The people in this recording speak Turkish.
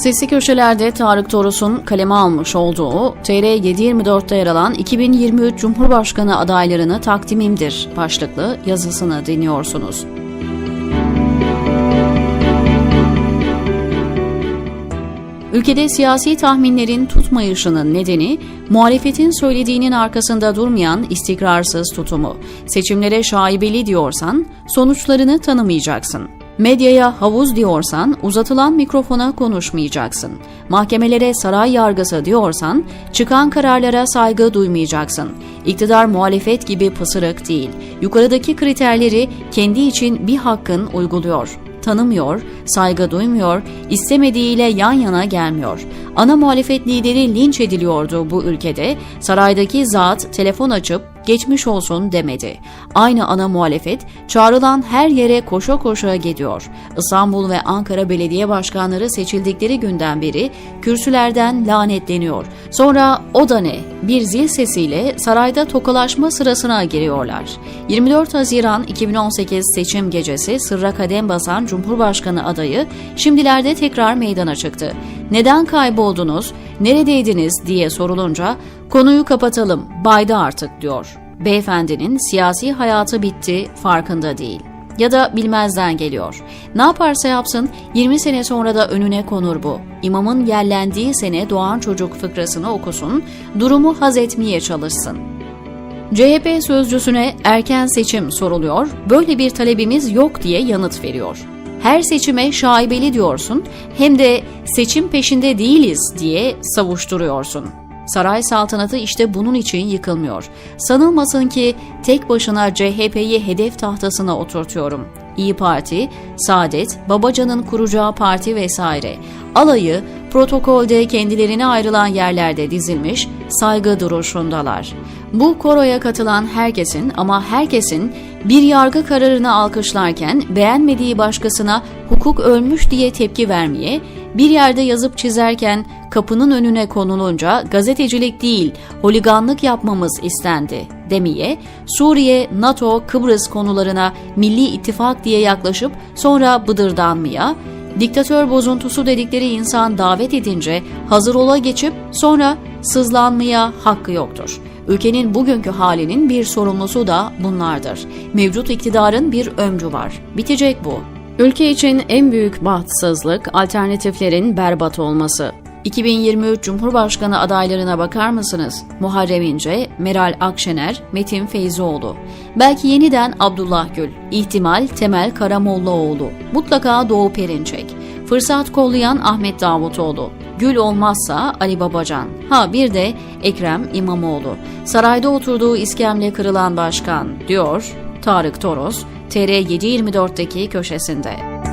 Sesli köşelerde Tarık Toros'un kaleme almış olduğu TR 724'te yer alan 2023 Cumhurbaşkanı adaylarını takdimimdir başlıklı yazısını dinliyorsunuz. Ülkede siyasi tahminlerin tutmayışının nedeni, muhalefetin söylediğinin arkasında durmayan istikrarsız tutumu. Seçimlere şaibeli diyorsan, sonuçlarını tanımayacaksın. Medyaya havuz diyorsan, uzatılan mikrofona konuşmayacaksın. Mahkemelere saray yargısı diyorsan, çıkan kararlara saygı duymayacaksın. İktidar muhalefet gibi pısırık değil. Yukarıdaki kriterleri kendi için bir hakkın uyguluyor tanımıyor, saygı duymuyor, istemediğiyle yan yana gelmiyor. Ana muhalefet lideri linç ediliyordu bu ülkede. Saraydaki zat telefon açıp geçmiş olsun demedi. Aynı ana muhalefet çağrılan her yere koşa koşa gidiyor. İstanbul ve Ankara belediye başkanları seçildikleri günden beri kürsülerden lanetleniyor. Sonra o da ne? Bir zil sesiyle sarayda tokalaşma sırasına giriyorlar. 24 Haziran 2018 seçim gecesi sırra kadem basan Cumhurbaşkanı adayı şimdilerde tekrar meydana çıktı. Neden kayboldunuz, neredeydiniz diye sorulunca konuyu kapatalım, bayda artık diyor. Beyefendinin siyasi hayatı bitti, farkında değil. Ya da bilmezden geliyor. Ne yaparsa yapsın 20 sene sonra da önüne konur bu. İmamın yerlendiği sene doğan çocuk fıkrasını okusun, durumu haz çalışsın. CHP sözcüsüne erken seçim soruluyor, böyle bir talebimiz yok diye yanıt veriyor. Her seçime şaibeli diyorsun, hem de seçim peşinde değiliz diye savuşturuyorsun. Saray saltanatı işte bunun için yıkılmıyor. Sanılmasın ki tek başına CHP'yi hedef tahtasına oturtuyorum. İyi Parti, Saadet, Babacan'ın kuracağı parti vesaire. Alayı protokolde kendilerine ayrılan yerlerde dizilmiş saygı duruşundalar. Bu koroya katılan herkesin ama herkesin bir yargı kararını alkışlarken beğenmediği başkasına hukuk ölmüş diye tepki vermeye, bir yerde yazıp çizerken kapının önüne konulunca gazetecilik değil holiganlık yapmamız istendi demeye, Suriye, NATO, Kıbrıs konularına Milli İttifak diye yaklaşıp sonra bıdırdanmaya, diktatör bozuntusu dedikleri insan davet edince hazır ola geçip sonra sızlanmaya hakkı yoktur. Ülkenin bugünkü halinin bir sorumlusu da bunlardır. Mevcut iktidarın bir ömrü var. Bitecek bu. Ülke için en büyük bahtsızlık alternatiflerin berbat olması. 2023 Cumhurbaşkanı adaylarına bakar mısınız? Muharrem İnce, Meral Akşener, Metin Feyzoğlu. Belki yeniden Abdullah Gül, ihtimal Temel Karamollaoğlu, mutlaka Doğu Perinçek. Fırsat kollayan Ahmet Davutoğlu. Gül olmazsa Ali Babacan. Ha bir de Ekrem İmamoğlu. Sarayda oturduğu iskemle kırılan başkan diyor Tarık Toros TR 724'teki köşesinde.